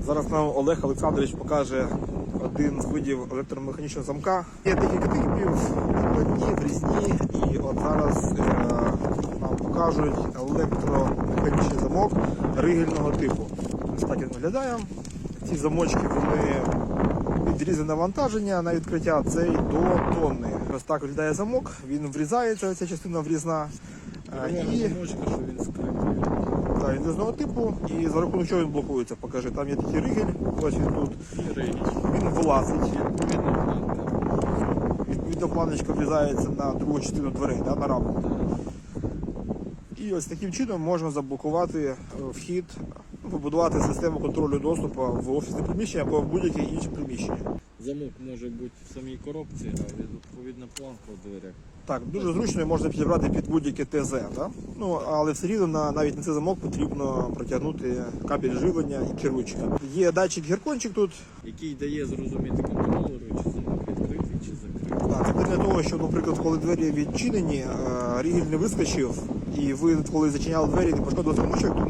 Зараз нам Олег Олександрович покаже один з видів електромеханічного замка. Є декілька типів, складні, різні, і от зараз е, нам покажуть електромеханічний замок ригельного типу. Ось так він виглядає. Ці замочки вони під навантаження на відкриття цей до тонни. Ось так виглядає замок, він врізається, ця частина врізна. І так, він різного типу, і за рахунок чого він блокується, покажи. Там є такий ригель, ось він тут. Він вилазить. Відповідно. Планочка врізається на другу частину дверей, да, на раму. І ось таким чином можна заблокувати е, вхід, ну, побудувати систему контролю доступу в офісне приміщення або в будь-яке інше приміщення. Замок може бути в самій коробці, а відповідно планка у дверях. Так, дуже зручно і можна підібрати під будь-яке ТЗ, да? ну, але все рівно на, навіть на цей замок потрібно протягнути кабель живлення і керуючка. Є датчик гіркончик тут, Який дає зрозуміти контролеру, чи замок відкритий, чи закритий. Так, це для того, що, наприклад, коли двері відчинені, е, рігель не вискочив, і ви, коли зачиняли двері, не пошкодили замочок,